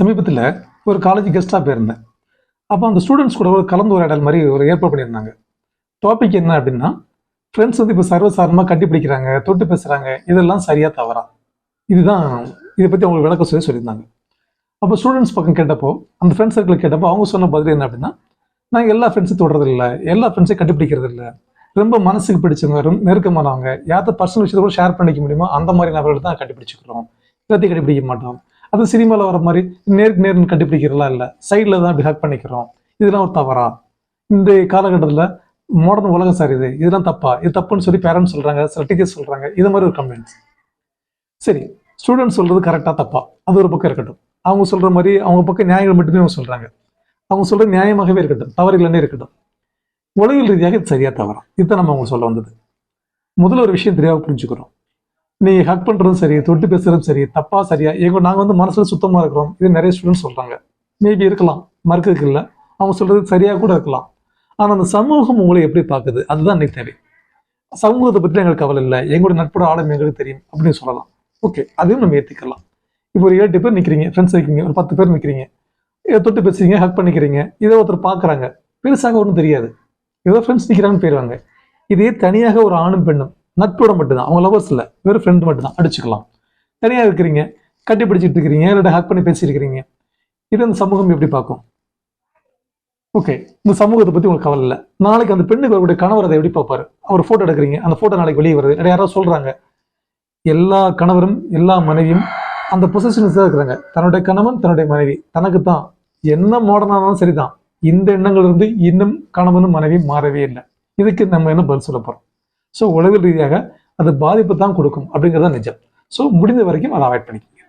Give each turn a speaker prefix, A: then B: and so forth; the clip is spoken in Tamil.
A: சமீபத்தில் ஒரு காலேஜ் கெஸ்ட்டாக போயிருந்தேன். அப்போ அந்த ஸ்டூடெண்ட்ஸ் கூட ஒரு கலந்துரையாடல் மாதிரி ஒரு ஏற்பாடு பண்ணியிருந்தாங்க. டாபிக் என்ன அப்படின்னா ஃப்ரெண்ட்ஸ் வந்து இப்போ சர்வசாதாரணமாக கண்டுபிடிக்கிறாங்க தொட்டு பேசுகிறாங்க இதெல்லாம் சரியாக தவறா? இதுதான் இதை பற்றி அவங்களுக்கு விளக்க சொல்லி சொல்லியிருந்தாங்க. அப்போ ஸ்டூடெண்ட்ஸ் பக்கம் கேட்டப்போ அந்த ஃப்ரெண்ட்ஸ் சர்க்கிள் கேட்டப்போ அவங்க சொன்ன பதில் என்ன அப்படின்னா நாங்கள் எல்லா ஃப்ரெண்ட்ஸையும் தொடுறது இல்லை எல்லா ஃப்ரெண்ட்ஸையும் கண்டுபிடிக்கிறது இல்லை ரொம்ப மனசுக்கு பிடிச்சவங்க ரொம்ப நெருக்கமானவங்க யார்த்த பர்சனல் விஷயத்த கூட ஷேர் பண்ணிக்க முடியுமோ அந்த மாதிரி நபர்கள் தான் கண்டுபிடிச்சிக்கிறோம். எல்லாத்தையும் கண்டுபிடிக்க மாட்டோம். அது சினிமாவில் வர மாதிரி நேருக்கு நேர்னு கண்டுபிடிக்கிறதெல்லாம் இல்லை. சைடில் தான் அப்படி ஹேக் பண்ணிக்கிறோம். இதெல்லாம் ஒரு தவறா? இந்த காலகட்டத்தில் மாடர்ன் உலகம் சார் இது. இதெல்லாம் தப்பா? இது தப்புன்னு சொல்லி பேரண்ட்ஸ் சொல்கிறாங்க சில டீச்சர்ஸ் சொல்கிறாங்க இது மாதிரி ஒரு கம்ப்ளைண்ட்ஸ் சரி ஸ்டூடெண்ட்ஸ் சொல்கிறது கரெக்டாக தப்பா? அது ஒரு பக்கம் இருக்கட்டும். அவங்க சொல்கிற மாதிரி அவங்க பக்கம் நியாயங்கள் மட்டுமே அவங்க சொல்கிறாங்க அவங்க சொல்கிறது நியாயமாகவே இருக்கட்டும். தவறுகளே இருக்கட்டும். உலகில் ரீதியாக இது சரியா தவறா? இதுதான் நம்ம அவங்க சொல்ல வந்தது. முதல்ல ஒரு விஷயம் தெரியாம புரிஞ்சுக்கிறோம். நீ ஹக் பண்றதும் சரி தொட்டு பேசுறதும் சரி தப்பா சரியா எங்க நாங்க வந்து மனசுல சுத்தமா இருக்கிறோம். இது நிறைய ஸ்டூடெண்ட்ஸ் சொல்றாங்க. மேபி இருக்கலாம் மறுக்கிறதுக்கு இல்லை. அவங்க சொல்றது சரியா கூட இருக்கலாம். ஆனா அந்த சமூகம் உங்களை எப்படி பார்க்குது? அதுதான் இன்னைக்கு தேவை. சமூகத்தை பற்றி எங்களுக்கு கவலை இல்லை. எங்களுடைய நட்போட ஆழம் எங்களுக்கு தெரியும் அப்படின்னு சொல்லலாம். ஓகே அதையும் நம்ம ஏற்றிக்கலாம் இப்போ ஒரு ஏழு பேர் நிற்கிறீங்க ஃப்ரெண்ட்ஸ் இருக்கீங்க ஒரு பத்து பேர் நிற்கிறீங்க தொட்டு பேசுறீங்க ஹக் பண்ணிக்கிறீங்க. இதை ஒருத்தர் பார்க்குறாங்க. பெருசாக ஒன்றும் தெரியாது. ஏதோ ஃப்ரெண்ட்ஸ் நிற்கிறாங்கன்னு போயிடுவாங்க இதே தனியாக ஒரு ஆணும் பெண்ணும் நட்போட மட்டும்தான். அவங்க லவர்ஸ் இல்லை. வெறும் ஃப்ரெண்ட் மட்டும்தான். அடிச்சுக்கலாம். தனியாக இருக்கிறீங்க. கட்டி பிடிச்சிட்டு இருக்கிறீங்க. இல்லாட்ட ஹேக் பண்ணி பேசியிருக்கிறீங்க. இது அந்த சமூகம் எப்படி பார்க்கும்? ஓகே இந்த சமூகத்தை பற்றி உங்களுக்கு கவலை இல்லை. நாளைக்கு அந்த பெண்ணுக்கு அவருடைய கணவர் அதை எப்படி பார்ப்பாரு? அவர் ஃபோட்டோ எடுக்கிறீங்க. அந்த ஃபோட்டோ நாளைக்கு வெளியே வருது. இடையே யாராவது சொல்கிறாங்க எல்லா கணவரும் எல்லா மனைவியும் அந்த பொசிஷன்ஸ் தான் இருக்கிறாங்க. தன்னுடைய கணவன் தன்னுடைய மனைவி. தனக்கு தான் என்ன மாடர்னாலும் சரிதான். இந்த எண்ணங்கள் இருந்து இன்னும் கணவனும் மனைவி மாறவே இல்லை. இதுக்கு நம்ம என்ன பதில் சொல்ல போகிறோம் ஸோ உளவியல் ரீதியாக அது பாதிப்பு தான் கொடுக்கும் அப்படிங்கிறத நிஜம். ஸோ முடிந்த வரைக்கும் அதை அவாய்ட் பண்ணிக்கோங்க.